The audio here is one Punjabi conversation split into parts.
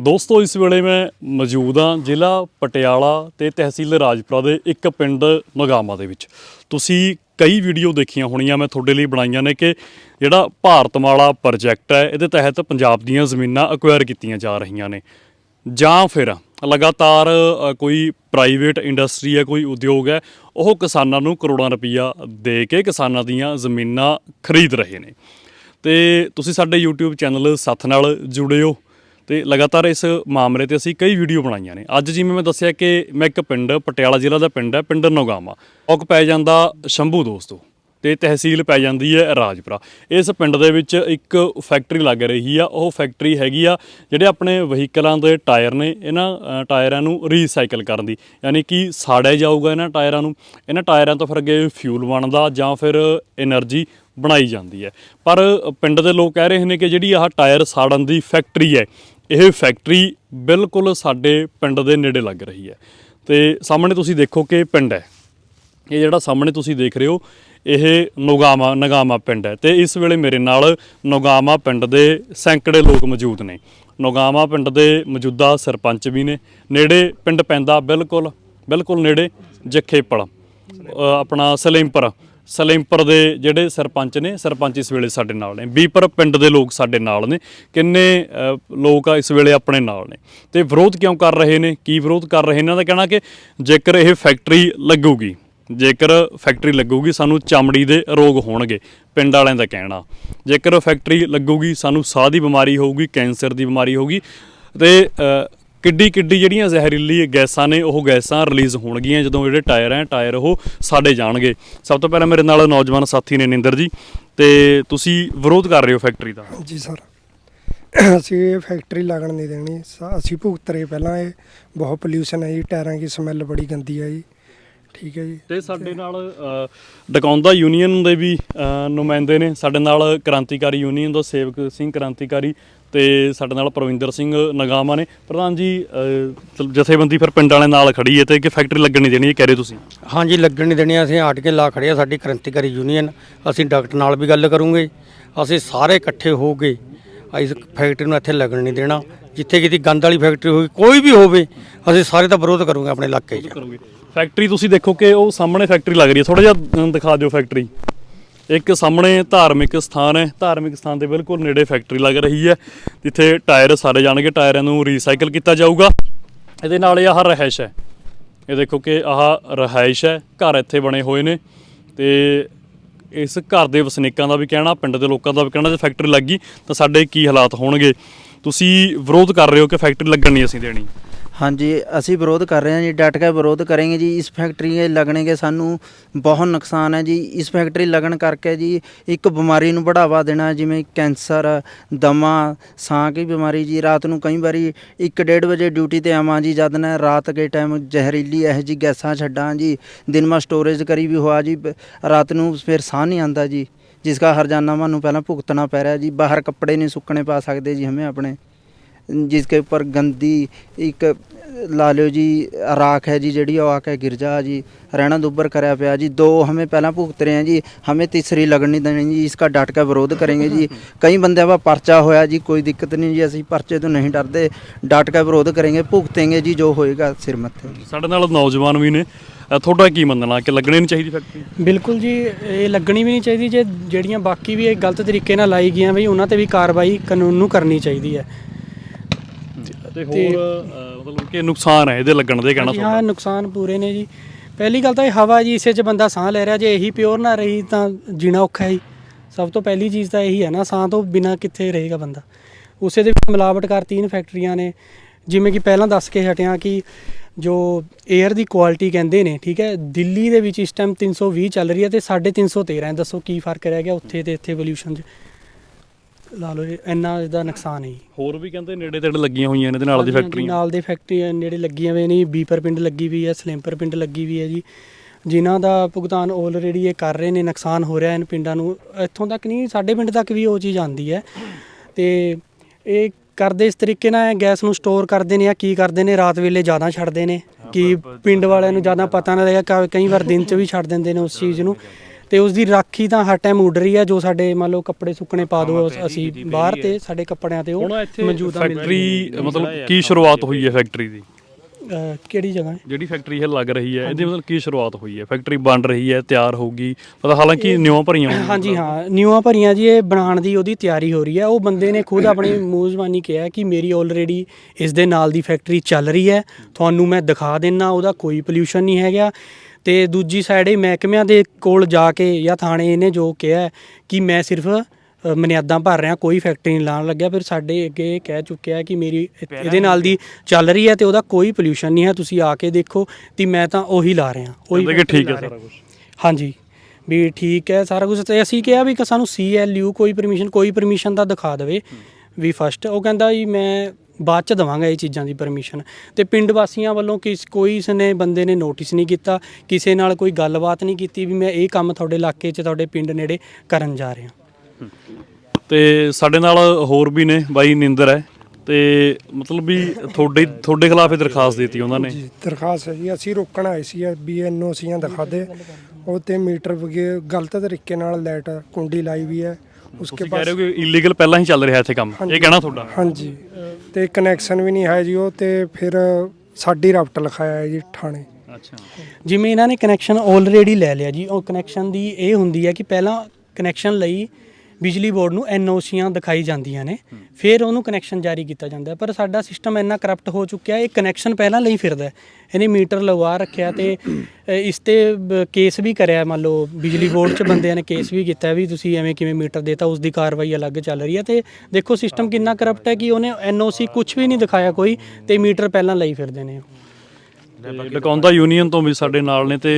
ਦੋਸਤੋ, ਇਸ ਵੇਲੇ ਮੈਂ ਮੌਜੂਦ ਹਾਂ ਜ਼ਿਲ੍ਹਾ ਪਟਿਆਲਾ ਤੇ ਤਹਿਸੀਲ ਰਾਜਪੁਰਾ ਦੇ ਇੱਕ ਪਿੰਡ ਨਗਾਮਾ ਦੇ ਵਿੱਚ। ਤੁਸੀਂ ਕਈ ਵੀਡੀਓ ਦੇਖੀਆਂ ਹੋਣੀਆਂ, ਮੈਂ ਤੁਹਾਡੇ ਲਈ ਬਣਾਈਆਂ ਨੇ ਕਿ ਜਿਹੜਾ ਭਾਰਤਮਾਲਾ ਪ੍ਰੋਜੈਕਟ ਹੈ, ਇਹਦੇ ਤਹਿਤ ਪੰਜਾਬ ਦੀਆਂ ਜ਼ਮੀਨਾਂ ਅਕਵਾਇਰ ਕੀਤੀਆਂ ਜਾ ਰਹੀਆਂ ਨੇ। ਜਾਂ ਫਿਰ ਲਗਾਤਾਰ ਕੋਈ ਪ੍ਰਾਈਵੇਟ ਇੰਡਸਟਰੀ ਹੈ, ਕੋਈ ਉਦਯੋਗ ਹੈ, ਉਹ ਕਿਸਾਨਾਂ ਨੂੰ ਕਰੋੜਾਂ ਰੁਪਈਆ ਦੇ ਕੇ ਕਿਸਾਨਾਂ ਦੀਆਂ ਜ਼ਮੀਨਾਂ ਖਰੀਦ ਰਹੇ ਨੇ। ਤੇ ਤੁਸੀਂ ਸਾਡੇ YouTube ਚੈਨਲ ਸੱਥ ਨਾਲ ਜੁੜੇ ਹੋ। ਤੇ ਲਗਾਤਾਰ ਇਸ ਮਾਮਲੇ ਤੇ ਅਸੀਂ ਕਈ ਵੀਡੀਓ ਬਣਾਈਆਂ ਨੇ। ਅੱਜ ਜਿਵੇਂ ਮੈਂ ਦੱਸਿਆ ਕਿ ਮੈਂ ਇੱਕ ਪਿੰਡ, ਪਟਿਆਲਾ ਜ਼ਿਲ੍ਹਾ ਦਾ ਪਿੰਡ ਹੈ, ਪਿੰਡ ਨੌਗਾਮਾ ਔਕ ਪੈ ਜਾਂਦਾ ਸ਼ੰਭੂ ਦੋਸਤੋ ਤੇ ਤਹਿਸੀਲ ਪੈ ਜਾਂਦੀ ਹੈ ਰਾਜਪੁਰਾ। ਇਸ ਪਿੰਡ ਦੇ ਵਿੱਚ ਇੱਕ ਫੈਕਟਰੀ ਲੱਗ ਰਹੀ ਆ, ਉਹ ਫੈਕਟਰੀ ਹੈਗੀ ਆ, ਜਿਹੜੇ ਆਪਣੇ ਵਹੀਕਲਾਂ ਦੇ ਟਾਇਰ ਨੇ, ਇਹਨਾਂ ਟਾਇਰਾਂ ਨੂੰ ਰੀਸਾਈਕਲ ਕਰਨ ਦੀ। ਯਾਨੀ ਕਿ ਸਾੜਿਆ ਜਾਊਗਾ ਇਹਨਾਂ ਟਾਇਰਾਂ ਨੂੰ। ਇਹਨਾਂ ਟਾਇਰਾਂ ਤੋਂ ਫਿਰ ਅੱਗੇ ਫਿਊਲ ਬਣਦਾ ਜਾਂ ਫਿਰ એનર્ਜੀ ਬਣਾਈ ਜਾਂਦੀ ਹੈ। ਪਰ ਪਿੰਡ ਦੇ ਲੋਕ ਕਹਿ ਰਹੇ ਨੇ ਕਿ ਜਿਹੜੀ ਆਹ ਟਾਇਰ ਸਾੜਨ ਦੀ ਫੈਕਟਰੀ ਹੈ ਇਹ ਫੈਕਟਰੀ ਬਿਲਕੁਲ ਸਾਡੇ ਪਿੰਡ ਦੇ ਨੇੜੇ ਲੱਗ ਰਹੀ ਹੈ। ਤੇ ਸਾਹਮਣੇ ਤੁਸੀਂ ਦੇਖੋ ਕਿ ਪਿੰਡ ਹੈ। ਇਹ ਜਿਹੜਾ ਸਾਹਮਣੇ ਤੁਸੀਂ ਦੇਖ ਰਹੇ ਹੋ, ਇਹ ਨੋਗਾਮਾ ਨਗਾਮਾ ਪਿੰਡ ਹੈ। ਤੇ ਇਸ ਵੇਲੇ ਮੇਰੇ ਨਾਲ ਨੋਗਾਮਾ ਪਿੰਡ ਦੇ ਸੈਂਕੜੇ ਲੋਕ ਮੌਜੂਦ ਨੇ। ਨੋਗਾਮਾ ਪਿੰਡ ਦੇ ਮੌਜੂਦਾ ਸਰਪੰਚ ਵੀ ਨੇ। ਨੇੜੇ ਪਿੰਡ ਪੈਂਦਾ ਬਿਲਕੁਲ ਬਿਲਕੁਲ ਨੇੜੇ ਜੱਖੇਪਲ ਆਪਣਾ ਸਲੇਮਪੁਰ। ਸਲੇਮਪੁਰ ਦੇ ਜਿਹੜੇ ਸਰਪੰਚ ਨੇ, ਸਰਪੰਚ ਇਸ ਵੇਲੇ ਸਾਡੇ ਨਾਲ ਨੇ। ਬੀਪਰ ਪਿੰਡ ਦੇ ਲੋਕ ਸਾਡੇ ਨਾਲ ਨੇ। ਕਿੰਨੇ ਲੋਕ ਆ ਇਸ ਵੇਲੇ ਆਪਣੇ ਨਾਲ ਨੇ। ਤੇ ਵਿਰੋਧ ਕਿਉਂ ਕਰ ਰਹੇ ਨੇ? ਕੀ ਵਿਰੋਧ ਕਰ ਰਹੇ ਇਹਨਾਂ ਦਾ ਕਹਿਣਾ ਕਿ ਜੇਕਰ ਇਹ ਫੈਕਟਰੀ ਲੱਗੂਗੀ, ਜੇਕਰ ਫੈਕਟਰੀ ਲੱਗੂਗੀ, ਸਾਨੂੰ ਚਮੜੀ ਦੇ ਰੋਗ ਹੋਣਗੇ, ਪਿੰਡ ਵਾਲਿਆਂ ਦਾ ਕਹਿਣਾ। ਜੇਕਰ ਫੈਕਟਰੀ ਲੱਗੂਗੀ, ਸਾਨੂੰ ਸਾਹ ਦੀ ਬਿਮਾਰੀ ਹੋਊਗੀ, ਕੈਂਸਰ ਦੀ ਬਿਮਾਰੀ ਹੋਊਗੀ, ਤੇ ਕਿੱਡੀ ਕਿੱਡੀ ਜਿਹੜੀਆਂ ਜ਼ਹਿਰੀਲੀ ਗੈਸਾਂ ਨੇ, ਉਹ ਗੈਸਾਂ ਰਿਲੀਜ਼ ਹੋਣਗੀਆਂ ਜਦੋਂ ਜਿਹੜੇ ਟਾਇਰ ਹੈ ਟਾਇਰ ਉਹ ਸਾਡੇ ਜਾਣਗੇ। ਸਭ ਤੋਂ ਪਹਿਲਾਂ ਮੇਰੇ ਨਾਲ ਨੌਜਵਾਨ ਸਾਥੀ ਨੇ ਨਿੰਦਰ ਜੀ, ਤੇ ਤੁਸੀਂ ਵਿਰੋਧ ਕਰ ਰਹੇ ਹੋ ਫੈਕਟਰੀ ਦਾ? ਜੀ ਸਰ ਅਸੀਂ ਇਹ ਫੈਕਟਰੀ ਲੱਗਣ ਨਹੀਂ ਦੇਣੀ। ਅਸੀਂ ਭੁਗਤ ਰਹੇ ਪਹਿਲਾਂ ਇਹ। ਬਹੁਤ ਪੋਲਿਊਸ਼ਨ ਹੈ ਜੀ, ਟਾਇਰਾਂ ਦੀ ਸਮੈਲ ਬੜੀ ਗੰਦੀ ਹੈ ਜੀ। ਠੀਕ ਹੈ ਜੀ। ਤੇ ਸਾਡੇ ਨਾਲ ਡਕੌਂਦਾ ਯੂਨੀਅਨ ਦੇ ਵੀ ਨੁਮਾਇੰਦੇ ਨੇ। ਸਾਡੇ ਨਾਲ ਕ੍ਰਾਂਤੀਕਾਰੀ ਯੂਨੀਅਨ ਦਾ ਸੇਵਕ ਸਿੰਘ ਕ੍ਰਾਂਤੀਕਾਰੀ ਤੇ ਸਾਡੇ ਨਾਲ ਪ੍ਰਵਿੰਦਰ ਸਿੰਘ ਨਗਾਮਾ ਨੇ। ਪ੍ਰਧਾਨ ਜੀ ਜਥੇਬੰਦੀ ਫਿਰ ਪਿੰਡ ਵਾਲੇ ਨਾਲ ਖੜੀ ਹੈ ਤੇ ਕਿ ਫੈਕਟਰੀ ਲੱਗਣ ਨਹੀਂ ਦੇਣੀ ਇਹ ਕਹਿ ਰਹੇ ਤੁਸੀਂ? ਹਾਂਜੀ ਲੱਗਣ ਨਹੀਂ ਦੇਣੀ। ਅਸੀਂ ਆਟ ਕੇ ਲਾ ਖੜੇ ਆ ਸਾਡੀ ਕ੍ਰਾਂਤੀਕਾਰੀ ਯੂਨੀਅਨ। ਅਸੀਂ ਡਾਕਟਰ ਨਾਲ ਵੀ ਗੱਲ ਕਰੂੰਗੇ। ਅਸੀਂ ਸਾਰੇ ਇਕੱਠੇ ਹੋ ਕੇ ਇਸ ਫੈਕਟਰੀ ਨੂੰ ਇੱਥੇ ਲੱਗਣ ਨਹੀਂ ਦੇਣਾ। ਜਿੱਥੇ ਕਿਤੇ ਗੰਦ ਵਾਲੀ ਫੈਕਟਰੀ ਹੋਈ ਕੋਈ ਵੀ ਹੋਵੇ ਅਸੀਂ ਸਾਰੇ ਦਾ ਵਿਰੋਧ ਕਰੂੰਗੇ ਆਪਣੇ ਇਲਾਕੇ 'ਚ। ਕਰੋਗੇ। ਫੈਕਟਰੀ ਤੁਸੀਂ ਦੇਖੋ ਕਿ ਉਹ ਸਾਹਮਣੇ ਫੈਕਟਰੀ ਲੱਗ ਰਹੀ ਹੈ। ਥੋੜਾ ਜਿਹਾ ਦਿਖਾ ਦਿਓ ਫੈਕਟਰੀ। ਇੱਕ ਸਾਹਮਣੇ ਧਾਰਮਿਕ ਸਥਾਨ ਹੈ। ਧਾਰਮਿਕ ਸਥਾਨ ਦੇ ਬਿਲਕੁਲ ਨੇੜੇ ਫੈਕਟਰੀ ਲੱਗ ਰਹੀ ਹੈ, ਜਿੱਥੇ ਟਾਇਰ ਸਾਰੇ ਜਾਣਗੇ, ਟਾਇਰਾਂ ਨੂੰ ਰੀਸਾਈਕਲ ਕੀਤਾ ਜਾਊਗਾ। ਇਹਦੇ ਨਾਲ ਇਹ ਆਹ ਰਹਿائش ਹੈ। ਇਹ ਦੇਖੋ ਕਿ ਆਹ ਰਹਿائش ਹੈ। ਘਰ ਇੱਥੇ ਬਣੇ ਹੋਏ ਨੇ। ਤੇ ਇਸ ਘਰ ਦੇ ਵਸਨੀਕਾਂ ਦਾ ਵੀ ਕਹਿਣਾ, ਪਿੰਡ ਦੇ ਲੋਕਾਂ ਦਾ ਵੀ ਕਹਿਣਾ, ਜੇ ਫੈਕਟਰੀ ਲੱਗੀ ਤਾਂ ਸਾਡੇ ਕੀ ਹਾਲਾਤ ਹੋਣਗੇ? ਤੁਸੀਂ ਵਿਰੋਧ ਕਰ ਰਹੇ ਹੋ ਕਿ ਫੈਕਟਰੀ ਲੱਗਣ ਨਹੀਂ ਅਸੀਂ ਦੇਣੀ? ਹਾਂਜੀ, ਅਸੀਂ ਵਿਰੋਧ ਕਰ ਰਹੇ ਹਾਂ ਜੀ, ਡਟ ਕੇ ਵਿਰੋਧ ਕਰਾਂਗੇ ਜੀ, ਇਸ ਫੈਕਟਰੀ ਦੇ ਲੱਗਣੇ ਕੇ ਸਾਨੂੰ ਬਹੁਤ ਨੁਕਸਾਨ ਹੈ ਜੀ, ਇਸ ਫੈਕਟਰੀ ਲੱਗਣ ਕਰਕੇ ਜੀ ਇੱਕ ਬਿਮਾਰੀ ਨੂੰ ਬੜਾਵਾ ਦੇਣਾ, ਜਿਵੇਂ ਕੈਂਸਰ, ਦਮਾ, ਸਾਹ ਦੀ ਬਿਮਾਰੀ ਜੀ, ਰਾਤ ਨੂੰ ਕਈ ਵਾਰੀ 1:30 ਵਜੇ ਡਿਊਟੀ ਤੇ ਆਵਾਂ ਜੀ, ਜਦ ਨਾ ਰਾਤ ਕੇ ਟਾਈਮ ਜ਼ਹਿਰੀਲੀ ਇਹ ਜੀ ਗੈਸਾਂ ਛੱਡਾਂ ਜੀ, ਦਿਨ ਮਾ ਸਟੋਰੇਜ ਕਰੀ ਵੀ ਹੋਆ ਜੀ, ਰਾਤ ਨੂੰ ਫਿਰ ਸਾਹ ਨਹੀਂ ਆਂਦਾ ਜੀ, ਜਿਸ ਦਾ ਹਰਜਾਨਾ ਸਾਨੂੰ ਪਹਿਲਾਂ ਭੁਗਤਣਾ ਪੈ ਰਿਹਾ ਜੀ, ਬਾਹਰ ਕੱਪੜੇ ਨਹੀਂ ਸੁੱਕਣੇ ਪਾ ਸਕਦੇ ਜੀ ਹਮੇ ਆਪਣੇ। जिसके ਉੱਪਰ ਗੰਦੀ ਇੱਕ ਲਾ ਲਿਓ ਜੀ ਰਾਖ ਹੈ ਜੀ ਜਿਹੜੀ ਉਹ आके गिर जा जी रहना दुबर करा पिया जी दो हमें पहला भुगत ਜੀ ਹਮੇ ਤੀਸਰੀ हमें तीसरी लगनी देनी जी इसका डट के विरोध करेंगे जी कई बंदे ਦਾ ਪਰਚਾ ਹੋਇਆ ਜੀ ਕੋਈ ਦਿੱਕਤ ਨਹੀਂ ਜੀ ਅਸੀਂ ਪਰਚੇ ਤੋਂ ਨਹੀਂ ਡਰਦੇ। ਡਟ ਕੇ ਵਿਰੋਧ ਕਰਾਂਗੇ ਭੁਗਤेंगे ਜੀ ਜੋ ਹੋਏਗਾ ਸਿਰ ਮੱਥੇ ਸਾਡੇ ਨਾਲ ਨੌਜਵਾਨ ਵੀ ਨੇ। ਅ, ਤੁਹਾਡਾ ਕੀ ਮੰਨਣਾ ਕਿ ਲੱਗਣੀ ਨਹੀਂ ਚਾਹੀਦੀ ਫੈਕਟਰੀ? ਬਿਲਕੁਲ ਜੀ ਇਹ ਲੱਗਣੀ ਵੀ ਨਹੀਂ ਚਾਹੀਦੀ ਜੇ ਜਿਹੜੀਆਂ ਬਾਕੀ ਵੀ ਇਹ ਗਲਤ ਤਰੀਕੇ ਨਾਲ ਲਾਈ ਗਈਆਂ ਵੀ ਉਹਨਾਂ ਤੇ ਵੀ ਕਾਰਵਾਈ ਕਾਨੂੰਨ ਨੂੰ ਕਰਨੀ ਚਾਹੀਦੀ ਹੈ। ਤੇ ਹੋਰ ਮਤਲਬ ਕਿ ਨੁਕਸਾਨ ਹੈ ਇਹਦੇ ਲੱਗਣ ਦੇ ਕਹਿਣਾ ਜੀ ਹਾਂ ਨੁਕਸਾਨ ਪੂਰੇ ਨੇ ਜੀ। ਪਹਿਲੀ ਗੱਲ ਤਾਂ ਇਹ ਹਵਾ ਜੀ ਇਸੇ 'ਚ ਬੰਦਾ ਸਾਹ ਲੈ ਰਿਹਾ। ਜੇ ਇਹੀ ਪਿਓਰ ਨਾ ਰਹੀ ਤਾਂ ਜੀਣਾ ਔਖਾ ਹੈ ਜੀ। ਸਭ ਤੋਂ ਪਹਿਲੀ ਚੀਜ਼ ਤਾਂ ਇਹੀ ਹੈ ਨਾ ਸਾਹ ਤੋਂ ਬਿਨਾ ਕਿੱਥੇ ਰਹੇਗਾ ਬੰਦਾ? ਉਸੇ ਦੇ ਵਿੱਚ ਮਿਲਾਵਟ ਕਰ ਤਿੰਨ ਫੈਕਟਰੀਆਂ ਨੇ। ਜਿਵੇਂ ਕਿ ਪਹਿਲਾਂ ਦੱਸ ਕੇ ਹਟਿਆ ਕਿ ਜੋ 에ਅਰ ਦੀ ਕੁਆਲਿਟੀ ਕਹਿੰਦੇ ਨੇ ਠੀਕ ਹੈ ਦਿੱਲੀ ਦੇ ਵਿੱਚ ਇਸ ਟਾਈਮ 320 ਚੱਲ ਰਹੀ ਹੈ ਤੇ ਸਾਡੇ 313 ਹੈ। ਦੱਸੋ ਕੀ ਫ਼ਰਕ ਰਹਿ ਗਿਆ ਉੱਥੇ ਤੇ ਇੱਥੇ ਪੋਲਿਊਸ਼ਨ 'ਚ? ਲਾ ਲਓ ਜੀ, ਇੰਨਾ ਇਹਦਾ ਨੁਕਸਾਨ ਹੈ ਜੀ। ਹੋਰ ਵੀ ਕਹਿੰਦੇ ਨੇੜੇ ਤੇੜੇ ਲੱਗੀਆਂ ਹੋਈਆਂ ਨੇ ਇਹਦੇ ਨਾਲ ਦੀ ਹਾਂਜੀ, ਹਾਂਜੀ, ਫੈਕਟਰੀਆਂ ਨਾਲ ਦੇ ਫੈਕਟਰੀਆਂ ਨੇੜੇ ਲੱਗੀਆਂ ਹੋਈਆਂ ਨੇ ਬੀਪਰ ਪਿੰਡ ਲੱਗੀ ਵੀ ਹੈ ਸਲੇਮਪਰ ਪਿੰਡ ਲੱਗੀ ਵੀ ਹੈ ਜੀ। ਜਿਨ੍ਹਾਂ ਦਾ ਭੁਗਤਾਨ ਆਲਰੇਡੀ ਇਹ ਕਰ ਰਹੇ ਨੇ ਨੁਕਸਾਨ ਹੋ ਰਿਹਾ ਇਹਨਾਂ ਪਿੰਡਾਂ ਨੂੰ ਇੱਥੋਂ ਤੱਕ ਨਹੀਂ ਸਾਡੇ ਪਿੰਡ ਤੱਕ ਵੀ ਉਹ ਚੀਜ਼ ਆਉਂਦੀ ਹੈ। ਤੇ ਇਹ ਕਰਦੇ ਇਸ ਤਰੀਕੇ ਨਾਲ ਇਹ ਗੈਸ ਨੂੰ ਸਟੋਰ ਕਰਦੇ ਨੇ ਜਾਂ ਕੀ ਕਰਦੇ ਨੇ ਰਾਤ ਵੇਲੇ ਜ਼ਿਆਦਾ ਛੱਡਦੇ ਨੇ। ਕਿ ਪਿੰਡ ਵਾਲਿਆਂ ਨੂੰ ਜ਼ਿਆਦਾ ਪਤਾ ਨਾ ਲੱਗਾ ਕ- ਕਈ ਵਾਰ ਦਿਨ 'ਚ ਵੀ ਛੱਡ ਦਿੰਦੇ ਨੇ ਉਸ ਚੀਜ਼ ਨੂੰ। ਤੇ ਉਸ ਦੀ ਰਾਖੀ ਤਾਂ ਹਰ ਟਾਈਮ ਉੱਡ ਰਹੀ ਹੈ ਜੋ ਸਾਡੇ ਮੰਨ ਲਓ ਕੱਪੜੇ ਸੁੱਕਣੇ ਪਾ ਦਿਓ ਅਸੀਂ ਬਾਹਰ ਤੇ ਸਾਡੇ ਕੱਪੜਿਆਂ ਤੇ ਉਹ ਹੁਣ ਇੱਥੇ ਮੌਜੂਦਾ ਮਿਲ ਫੈਕਟਰੀ ਮਤਲਬ ਕੀ ਸ਼ੁਰੂਆਤ ਹੋਈ ਹੈ ਫੈਕਟਰੀ ਦੀ? ਅਹ ਕਿਹੜੀ ਜਗ੍ਹਾ? ਹੈ ਜਿਹੜੀ ਫੈਕਟਰੀ ਇਹ ਲੱਗ ਰਹੀ ਹੈ ਇਹਦੀ ਮਤਲਬ ਕੀ ਸ਼ੁਰੂਆਤ ਹੋਈ ਹੈ? ਫੈਕਟਰੀ ਬਣ ਰਹੀ ਹੈ ਤਿਆਰ ਹੋਊਗੀ। ਮਤਲਬ ਹਾਲਾਂਕਿ ਨਿਉਂ ਭਰੀਆਂ ਹਾਂਜੀ ਹਾਂ ਨਿਊਆਂ ਭਰੀਆਂ ਜੀ ਇਹ ਬਣਾਉਣ ਦੀ ਉਹਦੀ ਤਿਆਰੀ ਹੋ ਰਹੀ ਹੈ। ਉਹ ਬੰਦੇ ਨੇ ਖੁਦ ਆਪਣੀ ਮੂੰਹ ਜ਼ਬਾਨੀ ਕਿਹਾ ਕਿ ਮੇਰੀ ਆਲਰੇਡੀ ਇਸ ਦੇ ਨਾਲ ਦੀ ਫੈਕਟਰੀ ਚੱਲ ਰਹੀ ਹੈ। ਤੁਹਾਨੂੰ ਮੈਂ ਦਿਖਾ ਦੇਣਾ ਉਹਦਾ ਕੋਈ ਪੋਲਿਊਸ਼ਨ ਨਹੀਂ ਹੈਗਾ। ਤੇ ਦੂਜੀ ਸਾਈਡ ਇਹ ਮਹਿਕਮਿਆਂ ਦੇ ਕੋਲ ਜਾ ਕੇ ਜਾਂ ਥਾਣੇ ਇਹਨੇ ਜੋ ਕਿਹਾ ਕਿ ਮੈਂ ਸਿਰਫ ਅ, ਮਨਿਆਦਾਂ ਭਰ ਰਿਹਾ ਕੋਈ ਫੈਕਟਰੀ ਨਹੀਂ ਲਾਉਣ ਲੱਗਿਆ। ਫਿਰ ਸਾਡੇ ਅੱਗੇ ਇਹ ਕਹਿ ਚੁੱਕਿਆ ਕਿ ਮੇਰੀ ਇਹਦੇ ਨਾਲ ਦੀ ਚੱਲ ਰਹੀ ਹੈ ਤੇ ਉਹਦਾ ਕੋਈ ਪੋਲਿਊਸ਼ਨ ਨਹੀਂ ਹੈ। ਤੁਸੀਂ ਆ ਕੇ ਦੇਖੋ ਤੇ ਮੈਂ ਤਾਂ ਉਹੀ ਲਾ ਰਿਹਾ ਉਹੀ ਕਹਿੰਦੇ ਕਿ factory ਠੀਕ ਹੈ ਲਾ ਰਿਹਾ। ਸਾਰਾ ਕੁਝ ਹਾਂਜੀ ਵੀ ਠੀਕ ਹੈ ਸਾਰਾ ਕੁਝ ਤੇ ਅਸੀਂ ਕਿਹਾ ਵੀ ਕਿ ਸਾਨੂੰ ਸੀਐਲਯੂ ਕੋਈ ਪਰਮਿਸ਼ਨ ਕੋਈ ਪਰਮਿਸ਼ਨ ਦਾ ਦਿਖਾ ਦੇਵੇ। ਵੀ ਫਸਟ ਉਹ ਕਹਿੰਦਾ ਜੀ ਮੈਂ ਬਾਅਦ ਚ ਦਵਾਂਗਾ ਇਹ ਚੀਜ਼ਾਂ ਦੀ ਪਰਮਿਸ਼ਨ ਤੇ ਪਿੰਡ ਵਾਸੀਆਂ ਵੱਲੋਂ ਕਿਸ ਕੋਈ ਇਸਨੇ ਬੰਦੇ ਨੇ ਨੋਟਿਸ ਨਹੀਂ ਕੀਤਾ ਕਿਸੇ ਨਾਲ ਕੋਈ ਗੱਲਬਾਤ ਨਹੀਂ ਕੀਤੀ ਵੀ ਮੈਂ ਇਹ ਕੰਮ ਤੁਹਾਡੇ ਇਲਾਕੇ 'ਚ ਤੁਹਾਡੇ ਪਿੰਡ ਨੇੜੇ ਕਰਨ ਜਾ ਰਿਹਾ। ਤੇ ਸਾਡੇ ਨਾਲ ਹੋਰ ਵੀ ਨੇ ਬਾਈ ਨਿੰਦਰ ਹੈ। ਤੇ ਮਤਲਬ ਵੀ ਤੁਹਾਡੇ ਤੁਹਾਡੇ ਖਿਲਾਫ ਇਹ ਦਰਖਾਸਤ ਦਿੱਤੀ ਉਹਨਾਂ ਨੇ। ਜੀ ਦਰਖਾਸਤ ਹੈ ਜੀ। ਅਸੀਂ ਰੋਕਣ ਆਏ ਸੀ ਵੀ ਐਨਓਸੀਆਂ ਦਿਖਾ ਦੇ। ਉਹ ਤੇ ਮੀਟਰ ਵਗੇ ਗਲਤ ਤਰੀਕੇ ਨਾਲ ਲਾਈਟ ਕੁੰਡੀ ਲਾਈ ਵੀ ਹੈ। ਉਸਕੇ ਤੁਸੀਂ ਕਹਿ ਰਹੇ ਹੋ ਕਿ ਇਲੀਗਲ ਪਹਿਲਾਂ ਹੀ ਚੱਲ ਰਿਹਾ ਇੱਥੇ ਕੰਮ। ਇਹ ਕਹਿਣਾ ਤੁਹਾਡਾ। ਹਾਂਜੀ। ਤੇ ਕਨੈਕਸ਼ਨ ਵੀ ਨਹੀਂ ਹੈ ਜੀ ਉਹ ਤੇ ਫਿਰ ਸਾਡੀ ਰਫਟ ਲਿਖਾਇਆ ਹੈ ਜੀ ਥਾਣੇ। ਅੱਛਾ। ਜਿਵੇਂ ਇਹਨਾਂ ਨੇ ਕਨੈਕਸ਼ਨ ਆਲਰੇਡੀ ਲੈ ਲਿਆ ਜੀ ਉਹ ਕਨੈਕਸ਼ਨ ਦੀ ਇਹ ਹੁੰਦੀ ਹੈ ਕਿ ਪਹਿਲਾਂ ਕਨੈਕਸ਼ਨ ਲਈ ਬਿਜਲੀ ਬੋਰਡ ਨੂੰ ਐਨਓਸੀਆਂ ਦਿਖਾਈ ਜਾਂਦੀਆਂ ਨੇ। ਫਿਰ ਉਹਨੂੰ ਕਨੈਕਸ਼ਨ ਜਾਰੀ ਕੀਤਾ ਜਾਂਦਾ ਹੈ। ਪਰ ਸਾਡਾ ਸਿਸਟਮ ਇੰਨਾ ਕਰਪਟ ਹੋ ਚੁੱਕਿਆ ਇਹ ਕਨੈਕਸ਼ਨ ਪਹਿਲਾਂ ਲਈ ਫਿਰਦਾ। ਇਹਨੇ ਮੀਟਰ ਲਗਵਾ ਰੱਖਿਆ ਤੇ ਇਸ ਤੇ ਕੇਸ ਵੀ ਕਰਿਆ। ਮੰਨ ਲਓ ਬਿਜਲੀ ਬੋਰਡ 'ਚ ਬੰਦਿਆਂ ਨੇ ਕੇਸ ਵੀ ਕੀਤਾ ਵੀ ਤੁਸੀਂ ਐਵੇਂ ਕਿਵੇਂ ਮੀਟਰ ਦੇਤਾ ਉਸ ਦੀ ਕਾਰਵਾਈ ਅਲੱਗ ਚੱਲ ਰਹੀ ਹੈ। ਤੇ ਦੇਖੋ ਸਿਸਟਮ ਕਿੰਨਾ ਕਰਪਟ ਹੈ ਕਿ ਉਹਨੇ ਐਨਓਸੀ ਕੁਝ ਵੀ ਨਹੀਂ ਦਿਖਾਇਆ ਕੋਈ ਤੇ ਮੀਟਰ ਪਹਿਲਾਂ ਲਈ ਫਿਰਦੇ ਨੇ। ਤੇ ਡਕੌਂਦਾ ਯੂਨੀਅਨ ਤੋਂ ਵੀ ਸਾਡੇ ਨਾਲ ਨੇ ਤੇ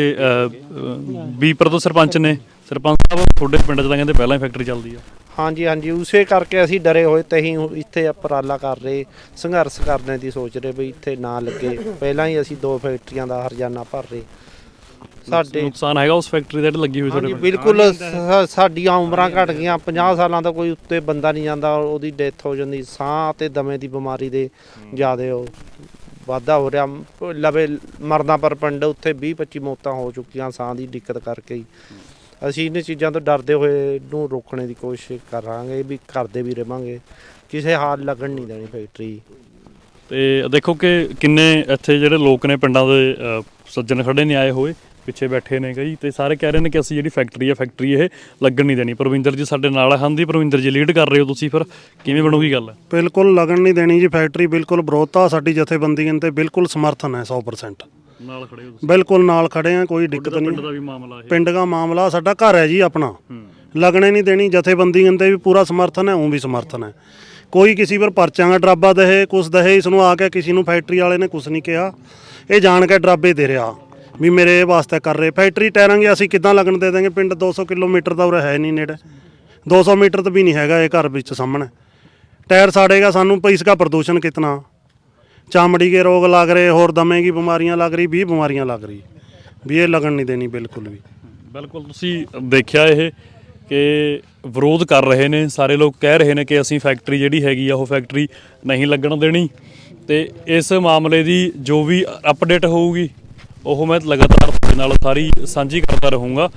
ਬੀਪਰ ਤੋਂ ਸਰਪੰਚ ਨੇ ਸਰਪੰਚ ਸਾਹਿਬ ਤੁਹਾਡੇ ਪਿੰਡ 'ਚ ਤਾਂ ਕਹਿੰਦੇ ਪਹਿਲਾਂ ਹੀ ਫੈਕਟਰੀ ਚੱਲਦੀ ਆ। ਹਾਂਜੀ ਹਾਂਜੀ ਉਸੇ ਕਰਕੇ ਅਸੀਂ ਡਰੇ ਹੋਏ ਤੇ ਹੁਣ ਇੱਥੇ ਉਪਰਾਲਾ ਕਰ ਰਹੇ ਸੰਘਰਸ਼ ਕਰਨ ਦੀ ਸੋਚ ਰਹੇ ਵੀ ਇੱਥੇ ਨਾ ਲੱਗੇ। ਪਹਿਲਾਂ ਹੀ ਅਸੀਂ ਦੋ ਫੈਕਟਰੀਆਂ ਦਾ ਹਰਜਾਨਾ ਭਰ ਰਹੇ। ਸਾਡੇ ਨੁਕਸਾਨ ਹੈਗਾ ਉਸ ਫੈਕਟਰੀ ਦਾ ਲੱਗੀ ਹੋਈ ਤੁਹਾਡੇ ਹਾਂਜੀ ਬਿਲਕੁਲ ਸਾ- ਸਾਡੀਆਂ ਉਮਰਾਂ ਘਟ ਗਈਆਂ। 50 ਸਾਲਾਂ ਦਾ ਕੋਈ ਉੱਤੇ ਬੰਦਾ ਨਹੀਂ ਜਾਂਦਾ ਉਹਦੀ ਡੈਥ ਹੋ ਜਾਂਦੀ। ਸਾਹ ਤੇ ਦਮੇ ਦੀ ਬਿਮਾਰੀ ਦੇ ਜਿਆਦੇ ਉਹ ਵਾਧਾ ਹੋ ਰਿਹਾ। ਲਵੇ ਮਰਨਾ ਪਰ ਪਿੰਡ ਉੱਥੇ 20 25 ਮੌਤਾਂ ਹੋ ਚੁੱਕੀਆਂ ਸਾਹ ਦੀ ਦਿੱਕਤ ਕਰਕੇ ਹੀ। ਅਸੀਂ ਇਹਨਾਂ ਚੀਜ਼ਾਂ ਤੋਂ ਡਰਦੇ ਹੋਏ ਇਹਨੂੰ ਰੋਕਣੇ ਦੀ ਕੋਸ਼ਿਸ਼ ਕਰਾਂਗੇ ਵੀ ਕਰਦੇ ਵੀ ਰਵਾਂਗੇ। ਕਿਸੇ ਹਾਲ ਲੱਗਣ ਨਹੀਂ ਦੇਣੀ ਫੈਕਟਰੀ। ਤੇ ਦੇਖੋ ਕਿ ਕਿੰਨੇ ਇੱਥੇ ਜਿਹੜੇ ਲੋਕ ਨੇ ਪਿੰਡਾਂ ਦੇ ਸੱਜਣ ਖੜੇ ਨੇ ਆਏ ਹੋਏ ਪਿੱਛੇ ਬੈਠੇ ਨੇ ਕਈ ਤੇ ਸਾਰੇ ਕਹਿ ਰਹੇ ਨੇ ਕਿ ਅਸੀਂ ਜਿਹੜੀ ਫੈਕਟਰੀ ਹੈ ਫੈਕਟਰੀ ਇਹ ਲੱਗਣ ਨਹੀਂ ਦੇਣੀ। ਪ੍ਰਵਿੰਦਰ ਜੀ ਸਾਡੇ ਨਾਲ ਹਨ ਦੀ ਪ੍ਰਵਿੰਦਰ ਜੀ ਲੀਡ ਕਰ ਰਹੇ ਹੋ ਤੁਸੀਂ ਫਿਰ? ਕਿਵੇਂ ਬਣੂਗੀ ਗੱਲ? ਬਿਲਕੁਲ ਲੱਗਣ ਨਹੀਂ ਦੇਣੀ ਜੀ ਫੈਕਟਰੀ ਬਿਲਕੁਲ ਵਿਰੋਧਤਾ ਸਾਡੀ ਜਥੇਬੰਦੀਆਂ ਤੇ ਬਿਲਕੁਲ ਸਮਰਥਨ ਹੈ 100% ਨਾਲ ਖੜੇ ਹੋ ਬਿਲਕੁਲ ਨਾਲ ਖੜੇ ਆ ਕੋਈ ਦਿੱਕਤ ਤੁਹਾਡਾ ਪਿੰਡ ਦਾ ਵੀ ਮਾਮਲਾ ਇਹ। ਪਿੰਡ ਦਾ ਮਾਮਲਾ ਸਾਡਾ ਘਰ ਹੈ ਜੀ ਆਪਣਾ। ਲੱਗਣੇ ਨਹੀਂ ਦੇਣੀ ਜਥੇਬੰਦੀਆਂ ਦੇ ਵੀ ਪੂਰਾ ਸਮਰਥਨ ਹੈ ਉਹ ਵੀ ਸਮਰਥਨ ਹੈ। ਕੋਈ ਕਿਸੇ ਪਰ ਪਰਚਿਆਂ ਦਾ ਡਰਾਬਾ ਦਹੇ ਕੁਛ ਦਹੇ ਇਸ ਨੂੰ ਆ ਕੇ ਕਿਸੇ ਨੂੰ ਫੈਕਟਰੀ ਵਾਲੇ ਨੇ ਕੁਛ ਨਹੀਂ ਕਿਹਾ। ਇਹ ਜਾਣ ਕੇ ਡਰਾਬੇ ਦੇ ਰਿਹਾ ਵੀ ਮੇਰੇ ਇਹ ਵਾਸਤੇ ਕਰ ਰਹੇ। ਫੈਕਟਰੀ ਟਾਇਰਾਂਗੇ ਅਸੀਂ ਕਿੱਦਾਂ ਲੱਗਣ ਦੇ ਦਾਂਗੇ ਪਿੰਡ 200 ਕਿਲੋਮੀਟਰ ਦਾ ਉਰੇ ਹੈ ਨਹੀਂ ਨੇੜੇ। 200 ਮੀਟਰ ਤੋਂ ਵੀ ਨਹੀਂ ਹੈਗਾ ਇਹ ਘਰ ਵਿੱਚ ਸਾਹਮਣੇ। ਟਾਇਰ ਸਾੜੇਗਾ ਸਾਨੂੰ ਪਈ ਇਸ ਪ੍ਰਦੂਸ਼ਣ ਕਿਤਨਾ। चमड़ी के रोग लग रहे और दमे की बीमारियां लग रही भी बीमारियां लग रही भी ये लगन नहीं देनी बिल्कुल भी ਬਿਲਕੁਲ ਤੁਸੀਂ ਦੇਖਿਆ ਇਹ ਕਿ ਵਿਰੋਧ ਕਰ ਰਹੇ ਨੇ ਸਾਰੇ ਲੋਕ ਕਹਿ ਰਹੇ ਨੇ ਕਿ ਅਸੀਂ ਫੈਕਟਰੀ ਜਿਹੜੀ ਹੈਗੀ ਆ ਉਹ ਫੈਕਟਰੀ ਨਹੀਂ ਲੱਗਣ ਦੇਣੀ ਤੇ ਇਸ ਮਾਮਲੇ ਦੀ ਜੋ ਵੀ ਅਪਡੇਟ ਹੋਊਗੀ ਉਹ ਮੈਂ ਲਗਾਤਾਰ ਤੁਹਾਡੇ ਨਾਲ ਸਾਰੀ ਸਾਂਝੀ ਕਰਦਾ ਰਹੂੰਗਾ